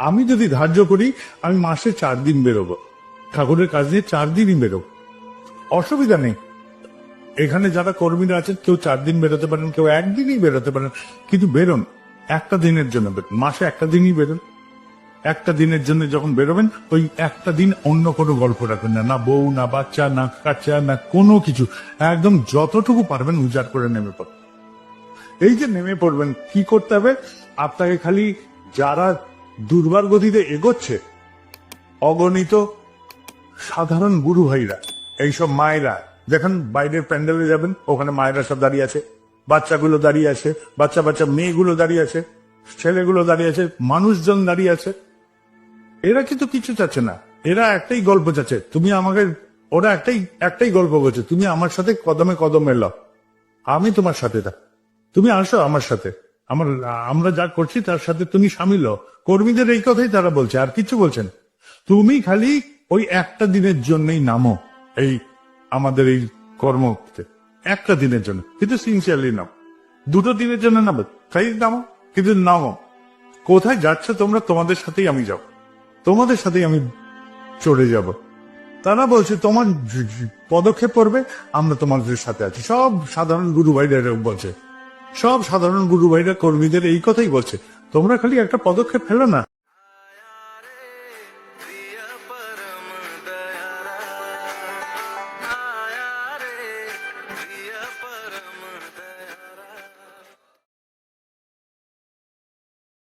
আমি যদি ধার্য করি, আমি মাসে চার দিন বেরোবো। ঠাকুরের কাজ নিয়ে চার দিনই বেরোবো। অসুবিধা নেই। এখানে যারা কর্মীরা আছেন, কেউ চার দিন বেরোতে পারেন, কেউ একদিনই বেরোতে পারেন। কিন্তু বেরোন। একটা দিনের জন্য বেরোন। মাসে একটা দিনই বেরোন। একটা দিনের জন্য যখন বেরোবেন, ওই একটা দিন অন্য কোনো গল্প রাখবেন না। না বউ, না বাচ্চা, না কাচ্চা, না কোনো কিছু। একদম যতটুকু পারবেন উজাড় করে নেমে পড়বেন এই যে নেমে পড়বেন, কি করতে হবে? আপনাকে খালি যারা দুর্বার গতিতে এগোচ্ছে। অগণিত সাধারণ গুরু ভাইরা, এইসব মায়েরা। দেখেন বাইরের প্যান্ডেলে যাবেন, ওখানে মায়েরা সব দাঁড়িয়ে আছে। বাচ্চাগুলো দাঁড়িয়ে আছে, বাচ্চা বাচ্চা মেয়েগুলো দাঁড়িয়ে আছে, ছেলেগুলো দাঁড়িয়ে আছে, মানুষজন দাঁড়িয়ে আছে। এরা কিন্তু কিছু চাচ্ছে না। এরা একটাই গল্প চাচ্ছে, তুমি আমাকে, ওরা একটাই একটাই গল্প করছে তুমি আমার সাথে কদমে কদম এলো আমি তোমার সাথে তুমি আসো আমার সাথে। আমার, আমরা যা করছি, তার সাথে তুমি সামিল কর্মীদের এই কথাই তারা বলছে, আর কিছু বলছেন তুমি খালি ওই একটা দিনের জন্যই নামো, এই আমাদের এই কর্ম একটা দিনের জন্য, কিন্তু সিনসিয়ারলি নাও। দুটো দিনের জন্য নামো, তাই নামো, কিন্তু নামো। কোথায় যাচ্ছে তোমরা, তোমাদের সাথেই আমি যাব। তোমাদের সাথেই আমি চলে যাব। তারা বলছে, তোমার পদক্ষেপ পড়বে আমরা তোমাদের সাথে আছি। সব সাধারণ গুরু ভাইরা বলছে সব সাধারণ গুরু ভাইরা কর্মীদের এই কথাই বলছে। তোমরা খালি একটা পদক্ষেপ ফেলো না।